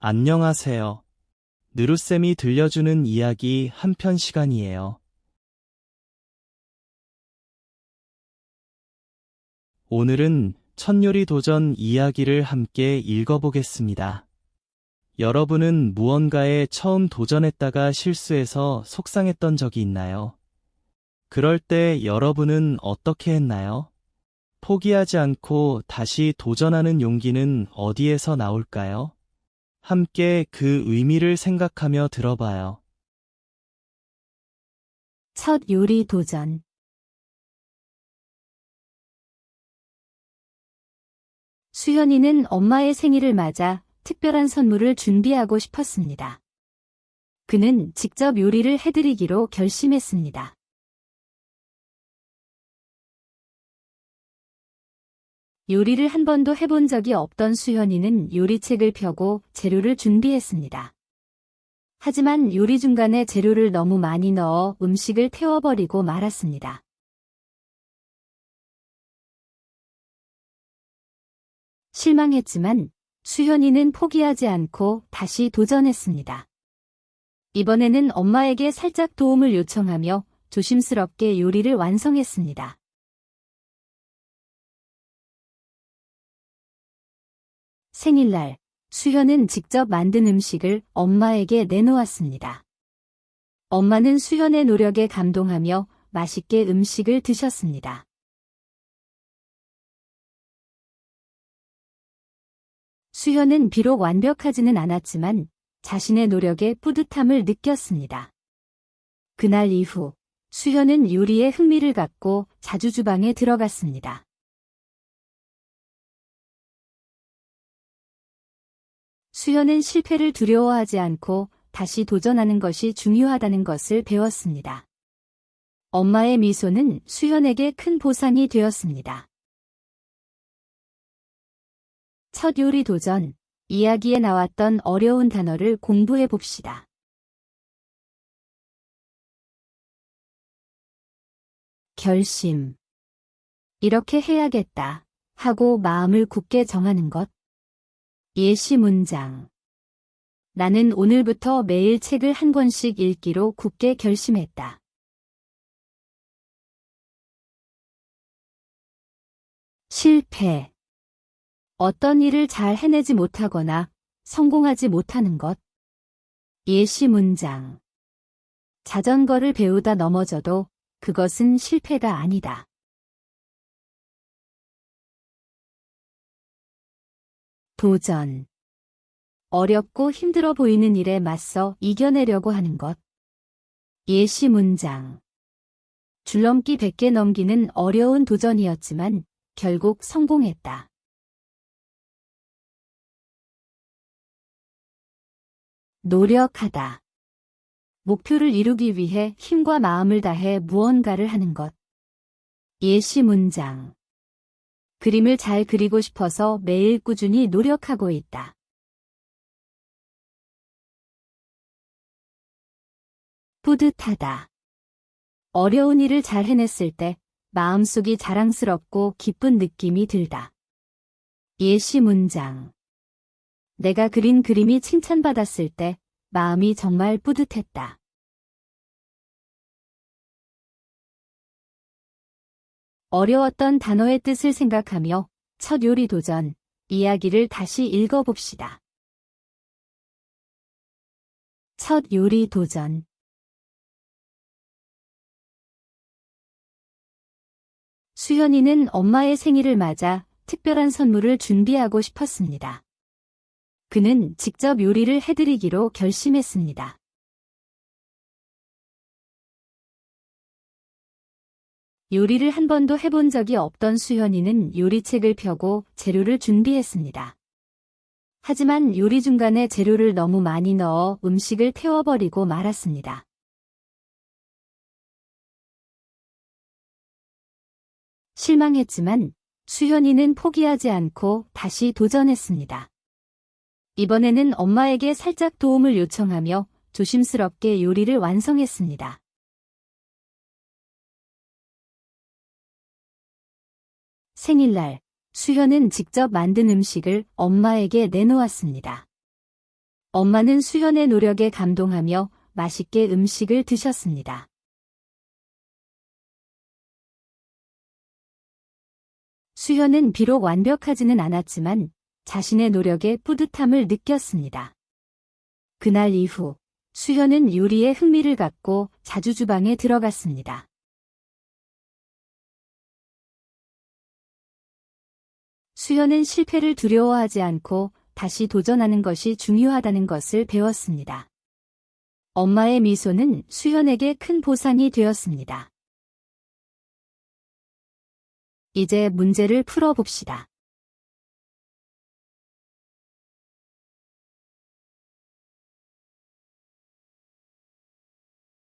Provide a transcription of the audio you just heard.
안녕하세요. 느루쌤이 들려주는 이야기 한편 시간이에요. 오늘은 첫요리 도전 이야기를 함께 읽어보겠습니다. 여러분은 무언가에 처음 도전했다가 실수해서 속상했던 적이 있나요? 그럴 때 여러분은 어떻게 했나요? 포기하지 않고 다시 도전하는 용기는 어디에서 나올까요? 함께 그 의미를 생각하며 들어봐요. 첫 요리 도전. 수현이는 엄마의 생일을 맞아 특별한 선물을 준비하고 싶었습니다. 그는 직접 요리를 해드리기로 결심했습니다. 요리를 한 번도 해본 적이 없던 수현이는 요리책을 펴고 재료를 준비했습니다. 하지만 요리 중간에 재료를 너무 많이 넣어 음식을 태워버리고 말았습니다. 실망했지만 수현이는 포기하지 않고 다시 도전했습니다. 이번에는 엄마에게 살짝 도움을 요청하며 조심스럽게 요리를 완성했습니다. 생일날, 수현은 직접 만든 음식을 엄마에게 내놓았습니다. 엄마는 수현의 노력에 감동하며 맛있게 음식을 드셨습니다. 수현은 비록 완벽하지는 않았지만 자신의 노력에 뿌듯함을 느꼈습니다. 그날 이후 수현은 요리에 흥미를 갖고 자주 주방에 들어갔습니다. 수현은 실패를 두려워하지 않고 다시 도전하는 것이 중요하다는 것을 배웠습니다. 엄마의 미소는 수현에게 큰 보상이 되었습니다. 첫 요리 도전, 이야기에 나왔던 어려운 단어를 공부해 봅시다. 결심. 이렇게 해야겠다 하고 마음을 굳게 정하는 것. 예시 문장. 나는 오늘부터 매일 책을 한 권씩 읽기로 굳게 결심했다. 실패. 어떤 일을 잘 해내지 못하거나 성공하지 못하는 것. 예시 문장. 자전거를 배우다 넘어져도 그것은 실패가 아니다. 도전. 어렵고 힘들어 보이는 일에 맞서 이겨내려고 하는 것. 예시 문장. 줄넘기 100개 넘기는 어려운 도전이었지만 결국 성공했다. 노력하다. 목표를 이루기 위해 힘과 마음을 다해 무언가를 하는 것. 예시 문장. 그림을 잘 그리고 싶어서 매일 꾸준히 노력하고 있다. 뿌듯하다. 어려운 일을 잘 해냈을 때 마음속이 자랑스럽고 기쁜 느낌이 들다. 예시 문장. 내가 그린 그림이 칭찬받았을 때 마음이 정말 뿌듯했다. 어려웠던 단어의 뜻을 생각하며 첫 요리 도전 이야기를 다시 읽어봅시다. 첫 요리 도전 수현이는 엄마의 생일을 맞아 특별한 선물을 준비하고 싶었습니다. 그는 직접 요리를 해드리기로 결심했습니다. 요리를 한 번도 해본 적이 없던 수현이는 요리책을 펴고 재료를 준비했습니다. 하지만 요리 중간에 재료를 너무 많이 넣어 음식을 태워버리고 말았습니다. 실망했지만 수현이는 포기하지 않고 다시 도전했습니다. 이번에는 엄마에게 살짝 도움을 요청하며 조심스럽게 요리를 완성했습니다. 생일날, 수현은 직접 만든 음식을 엄마에게 내놓았습니다. 엄마는 수현의 노력에 감동하며 맛있게 음식을 드셨습니다. 수현은 비록 완벽하지는 않았지만 자신의 노력에 뿌듯함을 느꼈습니다. 그날 이후 수현은 요리에 흥미를 갖고 자주 주방에 들어갔습니다. 수현은 실패를 두려워하지 않고 다시 도전하는 것이 중요하다는 것을 배웠습니다. 엄마의 미소는 수현에게 큰 보상이 되었습니다. 이제 문제를 풀어봅시다.